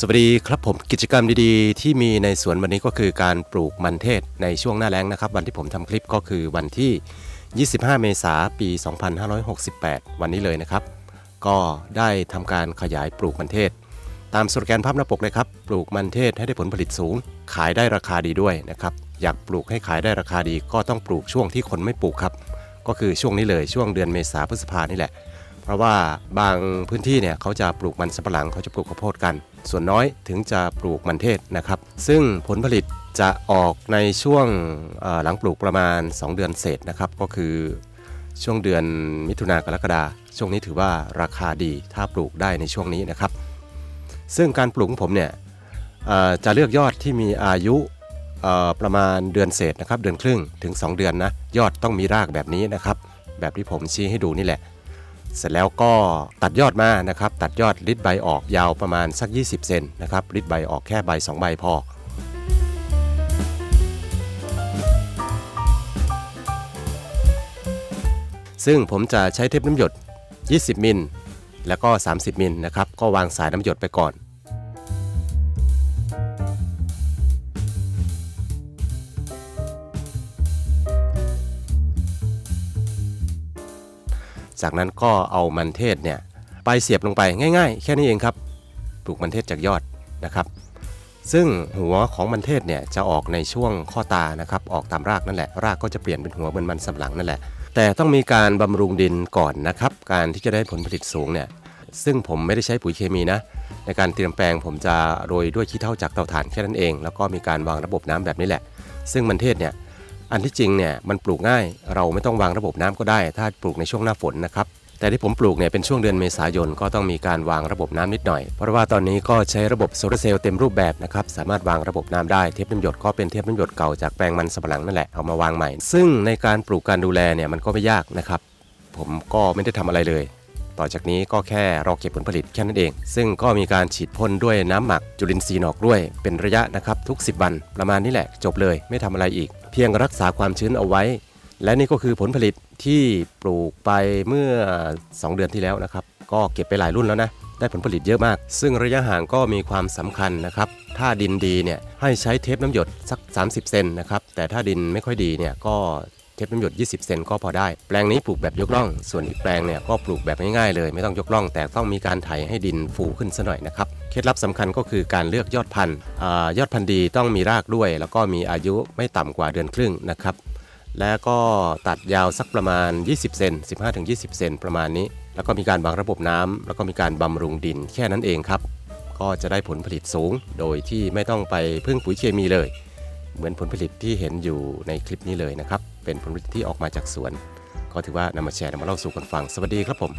สวัสดีครับผมกิจกรรมดีๆ ที่มีในสวนวันนี้ก็คือการปลูกมันเทศในช่วงหน้าแล้งนะครับ วันที่ผมทำคลิปก็คือวันที่ 25 เมษายนปี 2568 วันนี้เลยนะครับ ก็ได้ทำการขยายปลูกมันเทศ ตามสโลแกนภาพหน้าปกเลยครับ ปลูกมันเทศให้ได้ผลผลิตสูง ขายได้ราคาดีด้วยนะครับ อยากปลูกให้ขายได้ราคาดีก็ต้องปลูกช่วงที่คนไม่ปลูกครับ ก็คือช่วงนี้เลยช่วงเดือนเมษาพฤษภานี่แหละ เพราะว่าบางพื้นที่เนี่ยเขาจะปลูกมันสำปะหลังเขาจะปลูกข้าวโพดกัน ส่วนน้อยถึงจะปลูกมันเทศนะครับ ซึ่งผลผลิตจะออกในช่วงหลังปลูกประมาณ 2 เดือนเศษนะครับ ก็คือช่วงเดือนมิถุนากรกฎาช่วงนี้ถือว่าราคาดีถ้าปลูกได้ในช่วงนี้นะครับ ซึ่งการปลูกของผมเนี่ยจะเลือกยอดที่มีอายุประมาณเดือนเศษนะครับ เดือนครึ่งถึง 2 เดือนนะยอดต้องมีรากแบบนี้นะครับ แบบที่ผมชี้ให้ดูนี่แหละ เสร็จแล้วก็ตัดยอดมานะครับ ตัดยอดริดใบออกยาวประมาณสัก 20 เซนนะครับริดใบออกแค่ใบ 2 ใบพอซึ่งผมจะใช้เทปน้ำหยด 20 มิล แล้วก็ 30 มิลนะครับ ก็วางสายน้ำหยดไปก่อน จากนั้นก็เอามันเทศเนี่ยไปเสียบลงไปง่าย ๆ แค่นี้เองครับ ปลูกมันเทศจากยอดนะครับ ซึ่งหัวของมันเทศเนี่ยจะออกในช่วงข้อตานะครับ ออกตามรากนั่นแหละ รากก็จะเปลี่ยนเป็นหัวเหมือนมันสำหลังนั่นแหละ แต่ต้องมีการบำรุงดินก่อนนะครับ การที่จะได้ผลผลิตสูงเนี่ยซึ่งผมไม่ได้ใช้ปุ๋ยเคมีนะ ในการเตรียมแปลงผมจะโรยด้วยขี้เถ้าจากเตาถ่านแค่นั้นเอง แล้วก็มีการวางระบบน้ำแบบนี้แหละ ซึ่งมันเทศเนี่ย อันที่จริงเนี่ยมันปลูกง่าย เราไม่ต้องวางระบบน้ำก็ได้ ถ้าปลูกในช่วงหน้าฝนนะครับแต่ที่ผมปลูกเนี่ยเป็นช่วงเดือนเมษายนก็ต้องมีการวางระบบน้ำนิดหน่อย เพราะว่าตอนนี้ก็ใช้ระบบโซลาร์เซลล์เต็มรูปแบบนะครับสามารถวางระบบน้ำได้เทปน้ำหยดก็เป็นเทปน้ำหยดเก่าจากแปลงมันสำปะหลังนั่นแหละเอามาวางใหม่ ซึ่งในการปลูกการดูแลเนี่ยมันก็ไม่ยากนะครับผมก็ไม่ได้ทำอะไรเลย ต่อจากนี้ก็แค่รอเก็บผลผลิตแค่นั้นเอง ซึ่งก็มีการฉีดพ่นด้วยน้ำหมักจุลินทรีย์นอกด้วยเป็นระยะนะครับทุก 10 วันประมาณนี้แหละจบเลยไม่ทำอะไรอีก เพียงรักษาความชื้นเอาไว้ และนี่ก็คือผลผลิตที่ปลูกไปเมื่อ 2 เดือนที่แล้วนะครับ ก็เก็บไปหลายรุ่นแล้วนะได้ผลผลิตเยอะมาก ซึ่งระยะห่างก็มีความสำคัญนะครับ ถ้าดินดีเนี่ยให้ใช้เทปน้ำหยดสัก 30 เซนนะครับ แต่ถ้าดินไม่ค่อยดีเนี่ยก็ เทปน้ำหยด 20 เซนก็พอได้ แปลงนี้ปลูกแบบยกร่อง ส่วนอีกแปลงเนี่ยก็ปลูกแบบง่ายๆเลย ไม่ต้องยกร่อง แต่ต้องมีการไถให้ดินฟูขึ้นซะหน่อยนะครับ เคล็ดลับสำคัญก็คือการเลือกยอดพันธุ์ยอดพันธุ์ดีต้องมีรากด้วย แล้วก็มีอายุไม่ต่ำกว่าเดือนครึ่งนะครับ แล้วก็ตัดยาวสักประมาณ 20 เซน 15-20 เซนประมาณนี้ แล้วก็มีการวางระบบน้ำแล้วก็มีการบำรุงดินแค่นั้นเองครับ ก็จะได้ผลผลิตสูง โดยที่ไม่ต้องไปพึ่งปุ๋ยเคมีเลย เหมือนผลผลิตที่เห็นอยู่ในคลิปนี้เลยนะครับ เป็นผลผลิตที่ออกมาจากสวน ก็ถือว่านำมาแชร์นำมาเล่าสู่กันฟัง สวัสดีครับผม